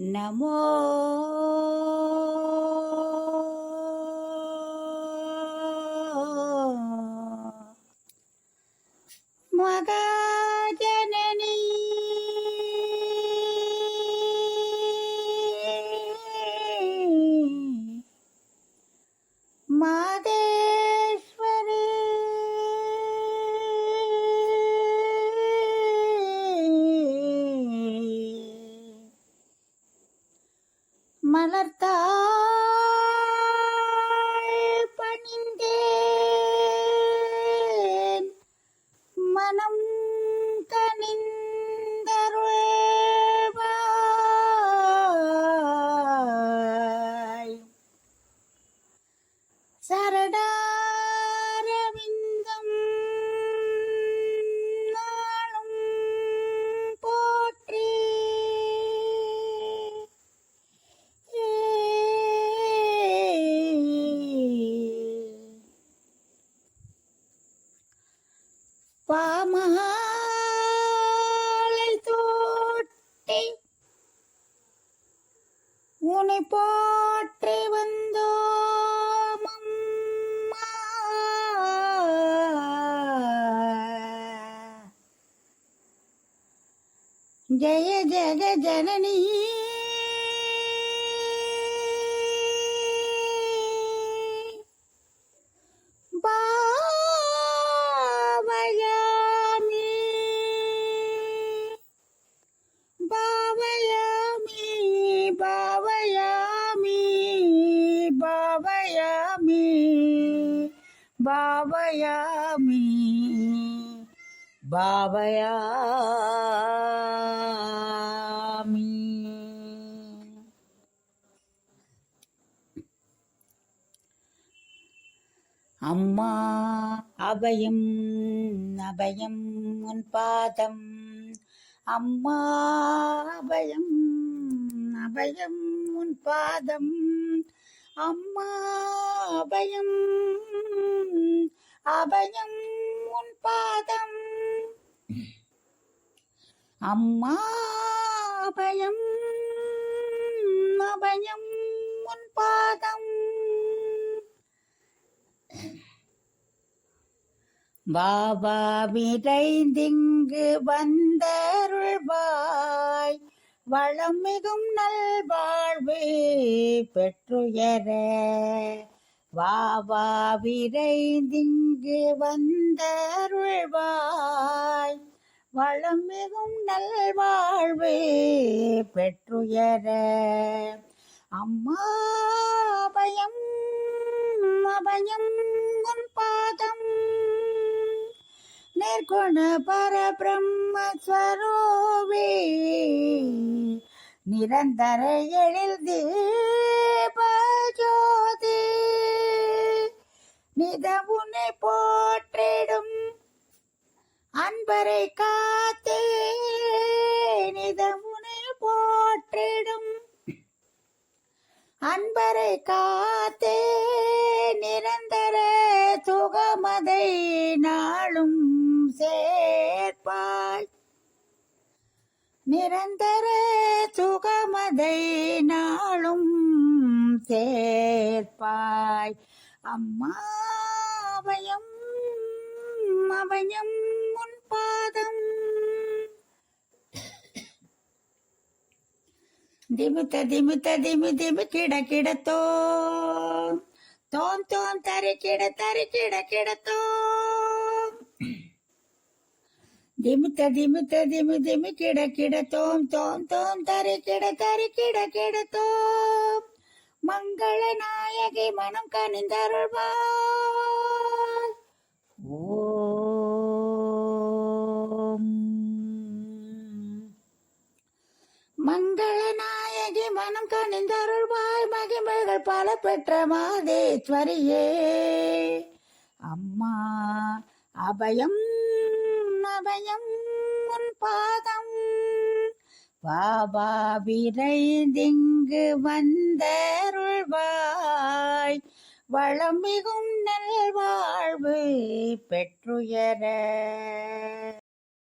Namo Maga. மலர்த்தா போற்றி வந்தோம் அம்மா. ஜெய ஜெக ஜனனி பாபயாமி பாபயாமி அம்மா அபயம் அபயம் உன் பாதம். அம்மா அபயம் அபயம் உன் பாதம். அம்மா அபயம். அபயம் உன் பாதம். அம்மா அபயம். அபயம் உன் பாதம். பாபா விரைந்திங்கு வந்தருள்வாய். வளம் மிகும் நல்வாழ்வே. பெற்றுயர. வாவா விரைந்திங்கு வந்தருள்வாய். வளம் மிகும் நல்வாழ்வு பெற்றுயர. அம்மா அபயம் அபயம் உன் பாதம். நிர்குண பரபிரம்மஸ்வரூபி நிரந்தர எழில் தீபஜோதி. நிதமுனை போற்றிடும் அன்பரை காத்தே. நிதமுனை போற்றிடும் அன்பரை காத்தே. நிரந்தர சுகமதை நாளும் சேர்ப்பாய். நிரந்தர சுகமதை நாளும் சேர்ப்பாய். அம்மா அவயம் அபயம் உன் பாதம். திமித்த திமித்த திமி திமி கிட கிடத்தோ தோம். தோம் தரி கிட தரி கிட கிடத்தோ திமித்த திமித்த திமி திமி கிட கிட தோம் தோம் தோம் தரி கிட தரி கிட கிடத்தோம் மங்கள நாயகி மனம் கனிந்தருள்வார் ஓம். மங்கள நாயகி மனம் கனிந்தருள்வாய் மகிமைகள் பல பெற்ற மாதேஸ்வரியே. அம்மா அபயம் அபயம் உன் பாதம். பாபா விரைந்திங்கு வந்தருள்வாய். வளம் மிகும் நல்வாழ்வு பெற்றுயர.